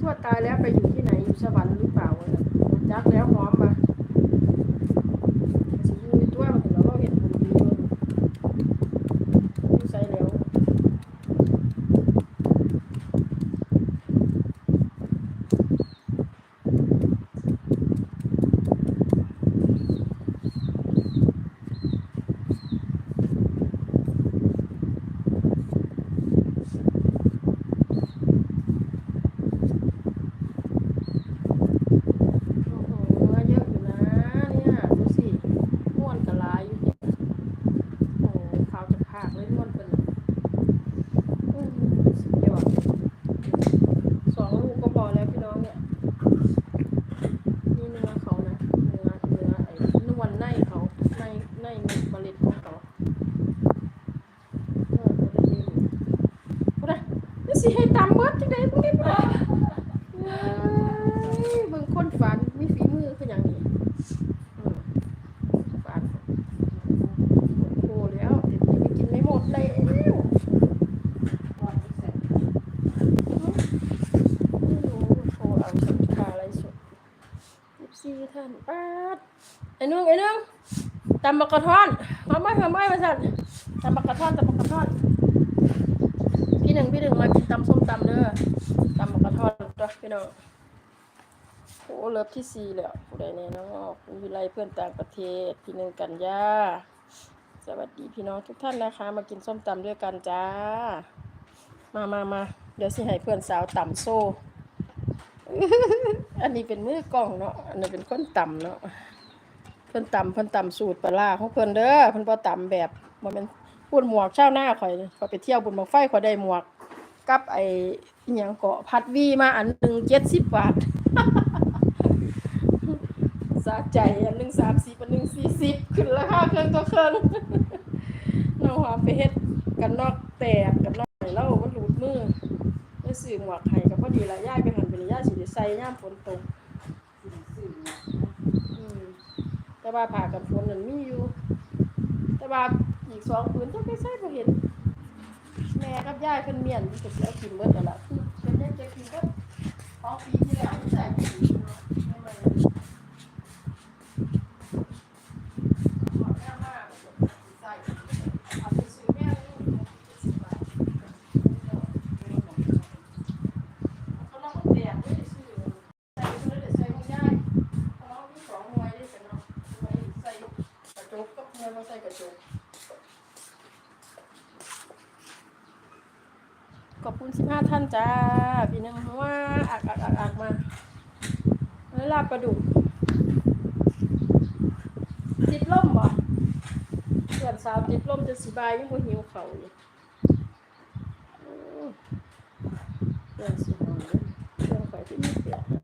ทวดตายแล้วไปอยู่ที่ไหนอยู่สวรรค์หรือเปล่าวะน่ะจักแล้วหอมมาสิอยู่ในตัวมันถึงเราเห็นบุญดีเลยอยู่ใส่แล้ว โอ้โหเนื้อเยอะอยู่นะเนี่ยดูสิม้วนกะลายอยู่เนี่ยโอ้โหขาวจะขากเลยม้วนเป็นอืมสุดยอดสองลูกก็พอแล้วพี่น้องเนี่ยนี่เนื้อเขานะเนื้อเนื้อไอ้นวลในเขาในในเมล็ดของเขาเออจะได้เยอะอยู่เอา ได้นี่สิให้ตำเบิดจังไดพวกนี้บ่ได้เอ้ยเบิ่งคนฝันมีฝีมือคืออย่างนี้อืมฝันโอ้แล้วเดี๋ยวไปกินไม่หมดแล้ว ไม่รู้โทรเอาสัญชาอะไรสุดยิบซีท่านปาดไอ้นุ่งไอ้นุ่งตำบักกระท่อนมาไม่มาไม่มาสั่นตำบักกระท่อนตำบักกระท่อนพี่หนึ่งพี่หนึ่งมา พี่น้องโอ้เลิฟที่สี่แล้วผู้ใดเนี่ยน้องออกวิไลเพื่อนต่างประเทศพี่หนึ่งกันยาสวัสดีพี่น้องทุกท่านนะคะ มากินส้มตำด้วยกันจ้า มามามาเดี๋ยวสิให้เพื่อนสาวต่ำโซ่อันนี้เป็นมือกล้องเนาะอันนี้เป็นคนต่ำเนาะเพื่อนต่ำเพื่อนต่ำสูตรปลาร้าของเพื่อนเด้อเพื่อนพอต่ำแบบมันเป็นพูดหมวกเช่าหน้าข่อยข่อยไปเที่ยวบุญบังไฟข่อยได้หมวก กับไอ้อิหยังเกาะพัดวีมาอันหนึ่งเจ็ดสิบบาทสะใจอันหนึ่งสามสิบอันหนึ่งสี่สิบขึ้นราคาเครื่องตัวเครื่องน้องหาไปเฮ็ดกันนอกแตกกันนอกไหนเล่ามันหลุดมือได้สื่อหมวกไห้กับพอดีละย่ายไปหันไปเลยย่าสิใส่ย่ามฝนตกแต่ว่าผ่ากันฝนนั่นมีอยู่ แต่ว่าอีกสองผืนจะไปใส่บ่เห็น ม่กับย่ายเพิ่นเมียนที่จะเสียกินเบิดนั่นล่ะคือเป็นยังจะกินเบิดของปีที่แล้วที่ใส่ปีนี้เนาะไม่มาขอแม่มาใส่เอาไปซื้อแม่นี่70บาทเขาลองเตียงไม่ได้ซื้อใส่เพิ่นได้ใส่ของย่ายเขาลองมีสองหน่วยได้ใส่เนาะหน่วยใส่กระจกกับหน่วยบ่ใส่กระจก ขอบคุณสิบห้าท่านจ้า พี่นึงว่าอักอักอักอักมาแล้วลาบประดุกจิตล่มบ่ส่วนสาวจิตล่มจะสิบายยังบ่หิวเขาอยู่เรื่องสิหอยเรื่องไฟที่อยที่มีเสีย